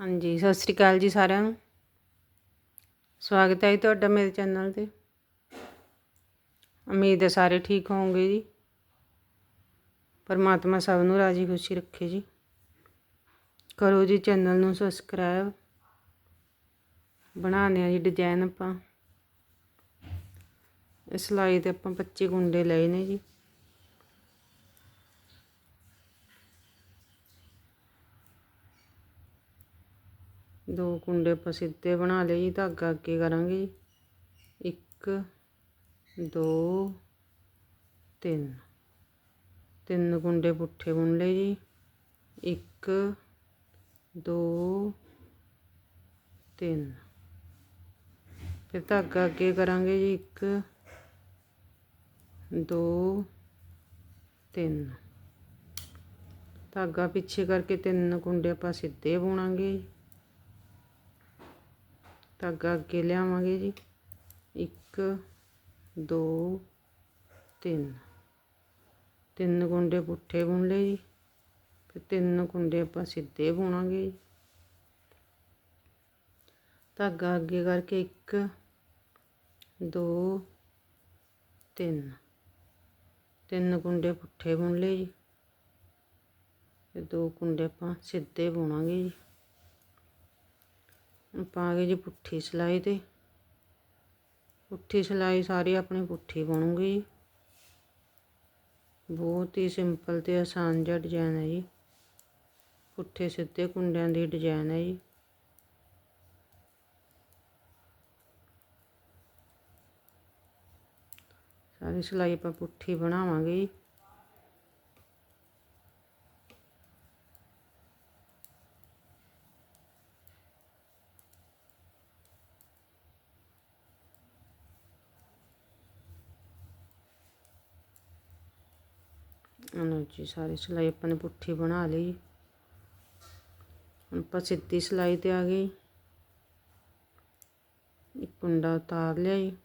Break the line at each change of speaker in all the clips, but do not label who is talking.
ਹਾਂਜੀ, ਸਤਿ ਸ੍ਰੀ ਅਕਾਲ ਜੀ ਸਾਰਿਆਂ ਨੂੰ। ਸਵਾਗਤ ਹੈ ਜੀ ਤੁਹਾਡਾ ਮੇਰੇ ਚੈਨਲ ਤੇ। ਉਮੀਦ ਹੈ ਸਾਰੇ ਠੀਕ ਹੋਵੋਗੇ ਜੀ। ਪਰਮਾਤਮਾ ਸਭ ਨੂੰ ਰਾਜੀ ਖੁਸ਼ੀ ਰੱਖੇ ਜੀ। ਕਰੋ ਜੀ ਚੈਨਲ ਨੂੰ ਸਬਸਕ੍ਰਾਈਬ। ਬਣਾਉਂਦੇ ਆ ਜੀ ਡਿਜ਼ਾਈਨ ਆਪਾਂ। ਇਸ ਸਿਲਾਈ ਤੇ ਆਪਾਂ 25 ਗੁੰਡੇ ਲਏ ਨੇ ਜੀ ਦੋ ਕੁੰਡੇ ਆਪਾਂ ਸਿੱਧੇ ਬਣਾ ਲਏ ਜੀ, ਧਾਗਾ ਅੱਗੇ ਕਰਾਂਗੇ ਜੀ। ਇੱਕ, ਦੋ, ਤਿੰਨ। ਤਿੰਨ ਕੁੰਡੇ ਪੁੱਠੇ ਬੁਣ ਲਏ ਜੀ। ਇੱਕ, ਦੋ, ਤਿੰਨ। ਫਿਰ ਧਾਗਾ ਅੱਗੇ ਕਰਾਂਗੇ ਜੀ। ਇੱਕ, ਦੋ, ਤਿੰਨ। ਧਾਗਾ ਪਿੱਛੇ ਕਰਕੇ ਤਿੰਨ ਕੁੰਡੇ ਆਪਾਂ ਸਿੱਧੇ ਬੁਣਾਂਗੇ ਜੀ। ਧਾਗਾ ਅੱਗੇ ਲਿਆਵਾਂਗੇ ਜੀ। ਇੱਕ, ਦੋ, ਤਿੰਨ। ਤਿੰਨ ਕੁੰਡੇ ਪੁੱਠੇ ਬੁਣ ਲਏ ਜੀ। ਤੇ ਤਿੰਨ ਕੁੰਡੇ ਆਪਾਂ ਸਿੱਧੇ ਬੁਣਾਂਗੇ ਜੀ। ਧਾਗਾ ਅੱਗੇ ਕਰਕੇ ਇੱਕ, ਦੋ, ਤਿੰਨ। ਤਿੰਨ ਕੁੰਡੇ ਪੁੱਠੇ ਬੁਣ ਲਏ ਜੀ। ਤੇ ਦੋ ਕੁੰਡੇ ਆਪਾਂ ਸਿੱਧੇ ਬੁਣਾਂਗੇ ਜੀ। ਪਾ ਗਏ ਜੀ ਪੁੱਠੀ ਸਿਲਾਈ ਤੇ। ਪੁੱਠੀ ਸਿਲਾਈ ਸਾਰੀ ਆਪਣੀ ਪੁੱਠੀ ਬਣੂਗੀ ਬਹੁਤ ਹੀ ਸਿੰਪਲ ਤੇ ਆਸਾਨ ਜਿਹਾ ਡਿਜ਼ਾਈਨ ਹੈ ਜੀ। ਪੁੱਠੇ ਸਿੱਧੇ ਕੁੰਡਿਆਂ ਦੀ ਡਿਜ਼ਾਈਨ ਹੈ ਜੀ। ਸਾਰੀ ਸਿਲਾਈ ਆਪਾਂ ਪੁੱਠੀ ਬਣਾਵਾਂਗੇ ਜੀ। ਲਓ ਜੀ, ਸਾਰੀ ਸਿਲਾਈ ਆਪਾਂ ਨੇ ਪੁੱਠੀ ਬਣਾ ਲਈ। ਹੁਣ ਆਪਾਂ ਸਿੱਧੀ ਸਿਲਾਈ ਤੇ ਆ ਗਏ। ਇੱਕ ਕੁੰਡਾ ਉਤਾਰ ਲਿਆ ਜੀ।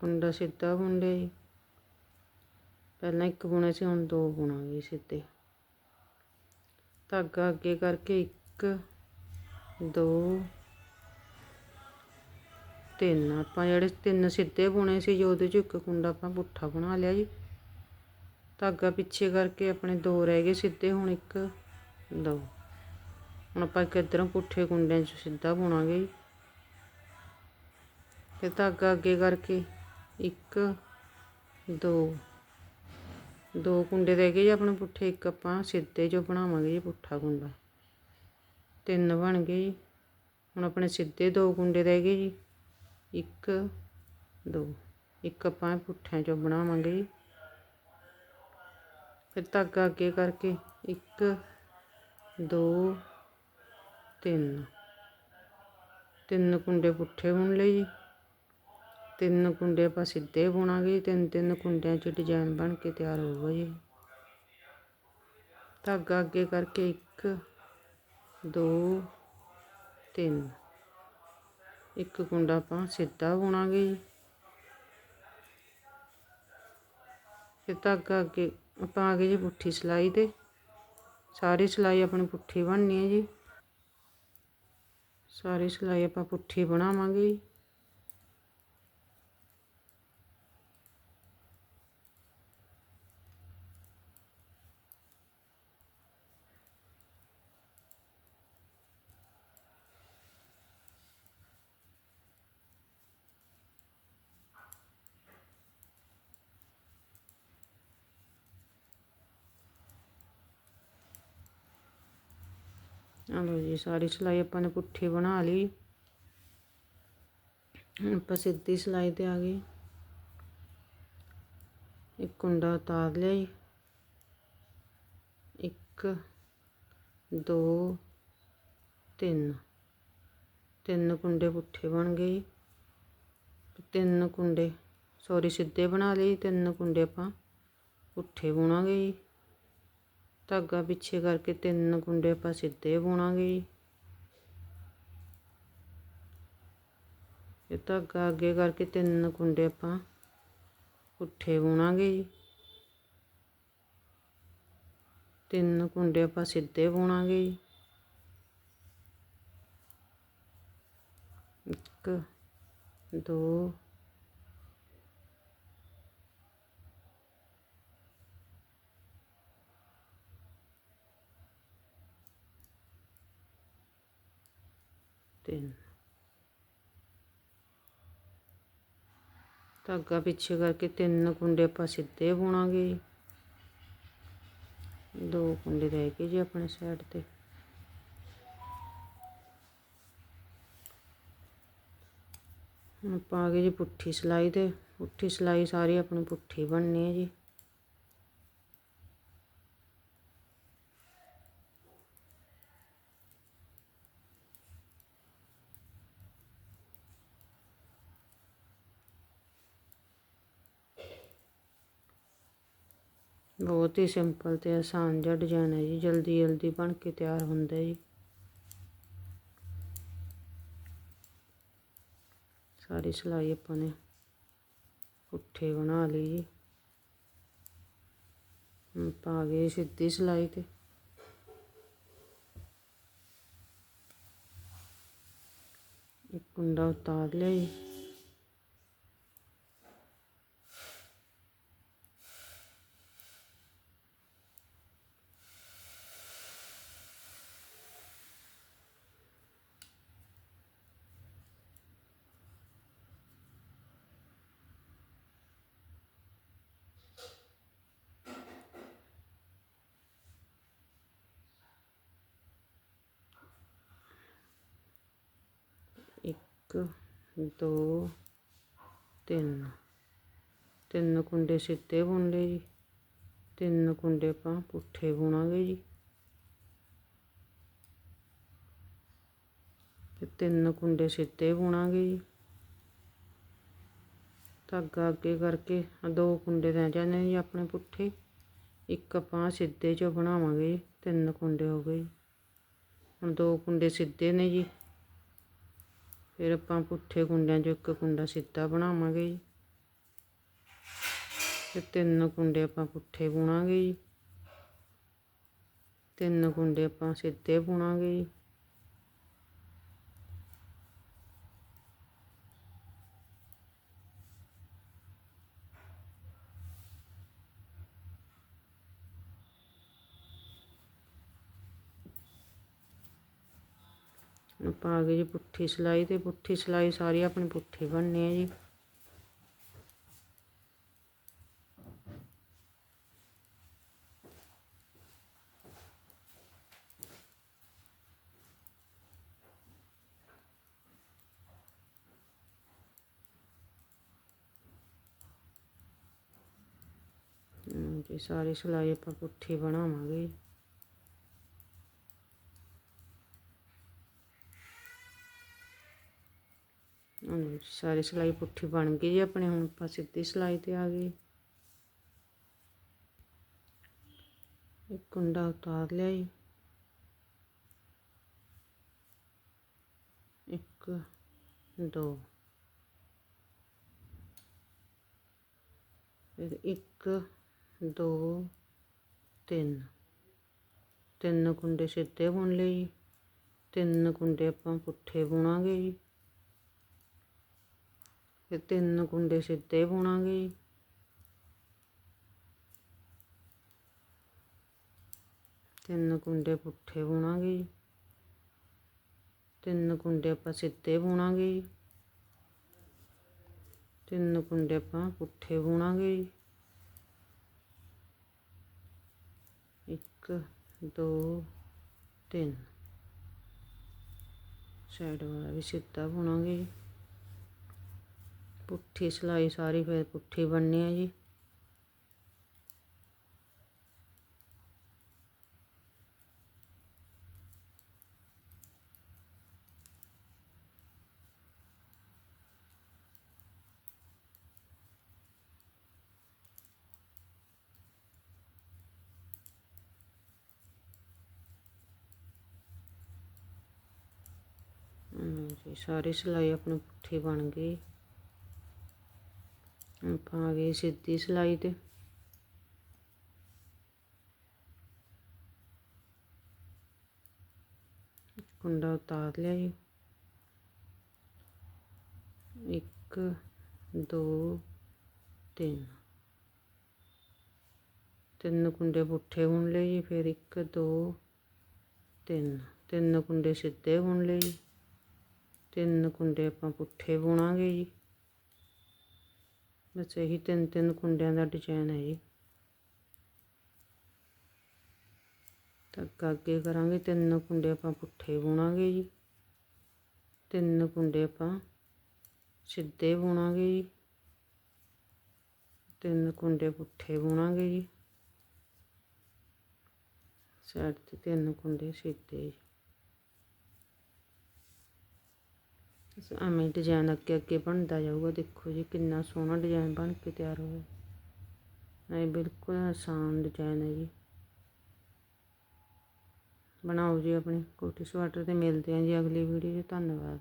ਕੁੰਡਾ ਸਿੱਧਾ ਬੁਣ ਲਿਆ ਜੀ। ਪਹਿਲਾਂ ਇੱਕ ਬੁਣਿਆ ਸੀ, ਹੁਣ ਦੋ ਬੁਣਾਂਗੇ ਸਿੱਧੇ। ਧਾਗਾ ਅੱਗੇ ਕਰਕੇ ਇੱਕ, ਦੋ, ਤਿੰਨ। ਆਪਾਂ ਜਿਹੜੇ ਤਿੰਨ ਸਿੱਧੇ ਬੁਣੇ ਸੀ ਜੋ, ਉਹਦੇ ਚ ਇੱਕ ਕੁੰਡਾ ਆਪਾਂ ਪੁੱਠਾ ਬਣਾ ਲਿਆ ਜੀ। ਧਾਗਾ ਪਿੱਛੇ ਕਰਕੇ ਆਪਣੇ ਦੋ ਰਹਿ ਗਏ ਸਿੱਧੇ, ਹੁਣ ਇੱਕ, ਦੋ। ਹੁਣ ਆਪਾਂ ਇੱਕ ਇਧਰੋਂ ਪੁੱਠੇ ਕੁੰਡਿਆਂ 'ਚ ਸਿੱਧਾ ਬੁਣਾਂਗੇ ਜੀ। ਫਿਰ ਧਾਗਾ ਅੱਗੇ ਕਰਕੇ ਇੱਕ, ਦੋ। ਦੋ ਕੁੰਡੇ ਰਹਿ ਗਏ ਜੀ ਆਪਣੇ ਪੁੱਠੇ, ਇੱਕ ਆਪਾਂ ਸਿੱਧੇ ਜੋ ਬਣਾਵਾਂਗੇ ਜੀ ਪੁੱਠਾ ਕੁੰਡਾ। ਤਿੰਨ ਬਣ ਗਏ ਜੀ। ਹੁਣ ਆਪਣੇ ਸਿੱਧੇ ਦੋ ਕੁੰਡੇ ਰਹਿ ਗਏ ਜੀ। ਇੱਕ, ਦੋ। ਇੱਕ ਆਪਾਂ ਪੁੱਠਿਆਂ ਚੋਂ ਬਣਾਵਾਂਗੇ ਜੀ। ਫਿਰ ਧਾਗਾ ਅੱਗੇ ਕਰਕੇ ਇੱਕ, ਦੋ, ਤਿੰਨ। ਤਿੰਨ ਕੁੰਡੇ ਪੁੱਠੇ ਬੁਣ ਲਏ ਜੀ। ਤਿੰਨ ਕੁੰਡੇ ਆਪਾਂ ਸਿੱਧੇ ਬੁਣਾਂਗੇ, ਤਿੰਨ ਤਿੰਨ ਕੁੰਡਿਆਂ 'ਚ ਡਿਜ਼ਾਈਨ ਬਣ ਕੇ ਤਿਆਰ ਹੋਊਗਾ ਜੀ। ਧਾਗਾ ਅੱਗੇ ਕਰਕੇ ਇੱਕ, ਦੋ, ਤਿੰਨ। ਇੱਕ ਕੁੰਡਾ ਆਪਾਂ ਸਿੱਧਾ ਬੁਣਾਂਗੇ ਜੀ। ਫਿਰ ਧਾਗਾ ਅੱਗੇ ਆਪਾਂ ਆ ਗਏ ਜੀ ਪੁੱਠੀ ਸਿਲਾਈ ਤੇ। ਸਾਰੀ ਸਿਲਾਈ ਆਪਣੀ ਪੁੱਠੀ ਬਣਨੀ ਹੈ ਜੀ। ਸਾਰੀ ਸਿਲਾਈ ਆਪਾਂ ਪੁੱਠੀ ਬਣਾਵਾਂਗੇ ਜੀ। ਲਓ ਜੀ, ਸਾਰੀ ਸਿਲਾਈ ਆਪਾਂ ਨੇ ਪੁੱਠੀ ਬਣਾ ਲਈ। ਹੁਣ ਆਪਾਂ ਸਿੱਧੀ ਸਿਲਾਈ ਤੇ ਆ ਗਏ। ਇੱਕ ਕੁੰਡਾ ਉਤਾਰ ਲਿਆ ਜੀ। ਇੱਕ, ਦੋ, ਤਿੰਨ। ਤਿੰਨ ਕੁੰਡੇ ਪੁੱਠੇ ਬਣ ਗਏ ਤਿੰਨ ਕੁੰਡੇ ਸੌਰੀ ਸਿੱਧੇ ਬਣਾ ਲਏ ਤਿੰਨ ਕੁੰਡੇ ਆਪਾਂ ਪੁੱਠੇ ਬੁਣਾਂਗੇ ਜੀ। ਧਾਗਾ ਪਿੱਛੇ ਕਰਕੇ ਤਿੰਨ ਕੁੰਡੇ ਆਪਾਂ ਸਿੱਧੇ ਬੁਣਾਂਗੇ ਜੀ। ਇਹ ਧਾਗਾ ਅੱਗੇ ਕਰਕੇ ਤਿੰਨ ਕੁੰਡੇ ਆਪਾਂ ਪੁੱਠੇ ਬੁਣਾਂਗੇ ਜੀ। ਤਿੰਨ ਕੁੰਡੇ ਆਪਾਂ ਸਿੱਧੇ ਬੁਣਾਂਗੇ ਜੀ। ਇੱਕ, ਦੋ ਤਿੰਨ ਧਾਗਾ ਪਿੱਛੇ ਕਰਕੇ ਤਿੰਨ ਕੁੰਡੇ ਆਪਾਂ ਸਿੱਧੇ ਬੁਣਾਂਗੇ ਜੀ ਦੋ ਕੁੰਡੇ ਰਹਿ ਗਏ ਜੀ ਆਪਣੇ ਸਾਈਡ ਤੇ। ਹੁਣ ਆਪਾਂ ਆ ਗਏ ਜੀ ਪੁੱਠੀ ਸਿਲਾਈ ਤੇ। ਪੁੱਠੀ ਸਿਲਾਈ ਸਾਰੀ ਆਪਣੀ ਪੁੱਠੀ ਬਣਨੀ ਹੈ ਜੀ। ਬਹੁਤ ਹੀ ਸਿੰਪਲ ਤੇ ਆਸਾਨ ਜਿਹਾ ਡਿਜ਼ਾਈਨ ਹੈ ਜੀ, ਜਲਦੀ ਜਲਦੀ ਬਣ ਕੇ ਤਿਆਰ ਹੁੰਦਾ ਜੀ। ਸਾਰੀ ਸਿਲਾਈ ਆਪਾਂ ਨੇ ਪੁੱਠੇ ਬਣਾ ਲਈ ਜੀ। ਪਾ ਗਏ ਸਿੱਧੀ ਸਿਲਾਈ ਤੇ। ਇੱਕ ਕੁੰਡਾ ਉਤਾਰ ਲਿਆ ਜੀ। ਇੱਕ, ਦੋ, ਤਿੰਨ। ਤਿੰਨ ਕੁੰਡੇ ਸਿੱਧੇ ਬੁਣ ਲਏ ਜੀ। ਤਿੰਨ ਕੁੰਡੇ ਆਪਾਂ ਪੁੱਠੇ ਬੁਣਾਂਗੇ ਜੀ। ਤੇ ਤਿੰਨ ਕੁੰਡੇ ਸਿੱਧੇ ਬੁਣਾਂਗੇ ਜੀ। ਧਾਗਾ ਅੱਗੇ ਕਰਕੇ ਦੋ ਕੁੰਡੇ ਰਹਿ ਜਾਂਦੇ ਜੀ ਆਪਣੇ ਪੁੱਠੇ। ਇੱਕ ਆਪਾਂ ਸਿੱਧੇ ਚੋਂ ਬਣਾਵਾਂਗੇ ਜੀ। ਤਿੰਨ ਕੁੰਡੇ ਹੋ ਗਏ ਜੀ। ਹੁਣ ਦੋ ਕੁੰਡੇ ਸਿੱਧੇ ਨੇ ਜੀ। ਫਿਰ ਆਪਾਂ ਪੁੱਠੇ ਕੁੰਡਿਆਂ 'ਚੋਂ ਇੱਕ ਕੁੰਡਾ ਸਿੱਧਾ ਬਣਾਵਾਂਗੇ ਜੀ। ਤੇ ਤਿੰਨ ਕੁੰਡੇ ਆਪਾਂ ਪੁੱਠੇ ਬੁਣਾਂਗੇ ਜੀ। ਤਿੰਨ ਕੁੰਡੇ ਆਪਾਂ ਸਿੱਧੇ ਬੁਣਾਂਗੇ ਜੀ। ਆਪਾਂ ਆ ਗਏ ਜੀ ਪੁੱਠੀ ਸਿਲਾਈ ਤੇ ਪੁੱਠੀ ਸਿਲਾਈ ਸਾਰੀ ਆਪਣੀ ਪੁੱਠੀ ਬਣਨੀ ਹੈ ਜੀ। ਜੀ ਸਾਰੀ ਸਿਲਾਈ ਆਪਾਂ ਪੁੱਠੀ ਬਣਾਵਾਂਗੇ। ਹਾਂਜੀ ਸਾਰੀ ਸਿਲਾਈ ਪੁੱਠੀ ਬਣ ਗਈ ਜੀ ਆਪਣੇ, ਹੁਣ ਆਪਾਂ ਸਿੱਧੀ ਸਿਲਾਈ ਤੇ ਆ ਗਏ। ਇੱਕ ਕੁੰਡਾ ਉਤਾਰ ਲਿਆ ਜੀ। ਇੱਕ, ਦੋ। ਫਿਰ ਇੱਕ, ਦੋ, ਤਿੰਨ। ਤਿੰਨ ਕੁੰਡੇ ਸਿੱਧੇ ਬੁਣ ਲਏ ਜੀ। ਤਿੰਨ ਕੁੰਡੇ ਆਪਾਂ ਪੁੱਠੇ ਬੁਣਾਂਗੇ ਜੀ। ਫਿਰ ਤਿੰਨ ਕੁੰਡੇ ਸਿੱਧੇ ਬੁਣਾਂਗੇ ਜੀ ਤਿੰਨ ਕੁੰਡੇ ਪੁੱਠੇ ਬੁਣਾਂਗੇ ਜੀ ਤਿੰਨ ਕੁੰਡੇ ਆਪਾਂ ਸਿੱਧੇ ਬੁਣਾਂਗੇ ਜੀ ਤਿੰਨ ਕੁੰਡੇ ਆਪਾਂ ਪੁੱਠੇ ਬੁਣਾਂਗੇ ਇੱਕ, ਦੋ, ਤਿੰਨ। ਸਾਈਡ ਵਾਲਾ ਵੀ ਸਿੱਧਾ ਬੁਣਾਂਗੇ पुट्ठी सिलाई सारी फिर पुट्ठी बननी है जी सारी सिलाई अपनी पुट्ठी बन गई ਆਪਾਂ ਆ ਗਏ ਸਿੱਧੀ ਸਿਲਾਈ ਤੇ। ਕੁੰਡਾ ਉਤਾਰ ਲਿਆ ਜੀ। ਇੱਕ, ਦੋ, ਤਿੰਨ। ਤਿੰਨ ਕੁੰਡੇ ਪੁੱਠੇ ਬੁਣ ਲਏ ਜੀ, ਫਿਰ ਇੱਕ, ਦੋ, ਤਿੰਨ। ਤਿੰਨ ਕੁੰਡੇ ਸਿੱਧੇ ਬੁਣ ਲਏ ਜੀ। ਤਿੰਨ ਕੁੰਡੇ ਆਪਾਂ ਪੁੱਠੇ ਬੁਣਾਂਗੇ ਜੀ। ਬਸ ਇਹੀ ਤਿੰਨ ਤਿੰਨ ਕੁੰਡਿਆਂ ਦਾ ਡਿਜ਼ਾਈਨ ਹੈ ਜੀ। ਧਾਗਾ ਅੱਗੇ ਕਰਾਂਗੇ, ਤਿੰਨ ਕੁੰਡੇ ਆਪਾਂ ਪੁੱਠੇ ਬੁਣਾਂਗੇ ਜੀ। ਤਿੰਨ ਕੁੰਡੇ ਆਪਾਂ ਸਿੱਧੇ ਬੁਣਾਂਗੇ ਜੀ। ਤਿੰਨ ਕੁੰਡੇ ਪੁੱਠੇ ਬੁਣਾਂਗੇ ਜੀ। ਸਾਈਡ ਤੇ ਤਿੰਨ ਕੁੰਡੇ ਸਿੱਧੇ ਜੀ। ਐਵੇਂ ਡਿਜ਼ਾਈਨ ਅੱਗੇ ਅੱਗੇ ਬਣਦਾ ਜਾਊਗਾ, ਦੇਖੋ ਜੀ ਕਿੰਨਾ ਸੋਹਣਾ ਡਿਜ਼ਾਈਨ ਬਣ ਕੇ ਤਿਆਰ ਹੋਇਆ। ਇਹ ਬਿਲਕੁਲ ਆਸਾਨ ਡਿਜ਼ਾਈਨ ਹੈ ਜੀ। ਬਣਾਓ ਜੀ ਆਪਣੀ ਕੋਟੀ ਸਵਾਟਰ ਤੇ ਮਿਲਦੇ ਹਾਂ ਜੀ ਅਗਲੀ ਵੀਡੀਓ 'ਚ। ਧੰਨਵਾਦ।